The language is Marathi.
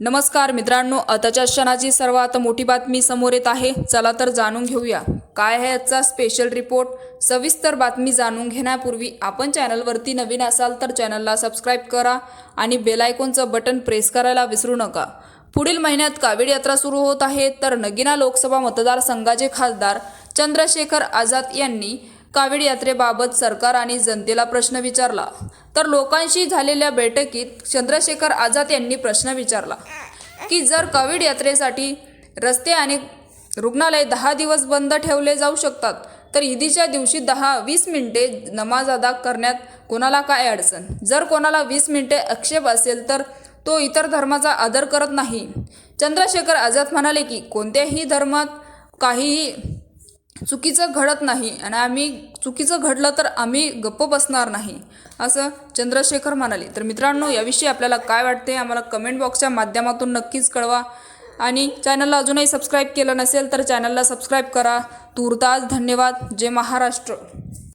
नमस्कार मित्रांनो आताच्या क्षणाची सर्वात मोठी बातमी समोर येत आहे. चला तर जाणून घेऊया. काय आहे आजचा स्पेशल रिपोर्ट सविस्तर बातमी जाणून घेण्यापूर्वी आपण चॅनलवरती नवीन असाल तर चॅनलला सबस्क्राईब करा आणि बेलायकोनचं बटन प्रेस करायला विसरू नका. पुढील महिन्यात कावीड यात्रा सुरू होत आहे तर नगिना लोकसभा मतदारसंघाचे खासदार चंद्रशेखर आझाद यांनी कावीड यात्रेबाबत सरकार आणि जनतेला प्रश्न विचारला. तर लोकांशी झालेल्या बैठकीत चंद्रशेखर आझाद यांनी प्रश्न विचारला की जर कावीड यात्रेसाठी रस्ते आणि रुग्णालय दहा दिवस बंद ठेवले जाऊ शकतात तर ईदीच्या दिवशी दहा वीस मिनिटे नमाज अदा करण्यात कोणाला काय अडचण? जर कोणाला वीस मिनिटे आक्षेप असेल तर तो इतर धर्माचा आदर करत नाही. चंद्रशेखर आझाद म्हणाले की कोणत्याही धर्मात काहीही चुकीचं घडत नाही आणि आम्ही चुकीचं घडलं तर आम्ही गप्प बसणार नाही असं चंद्रशेखर म्हणाले. तर मित्रांनो याविषयी आपल्याला काय वाटते आम्हाला कमेंट बॉक्सच्या माध्यमातून नक्कीच कळवा. आणि चॅनलला अजूनही सबस्क्राईब केलं नसेल तर चॅनलला सबस्क्राईब करा. तूर्तास धन्यवाद. जय महाराष्ट्र.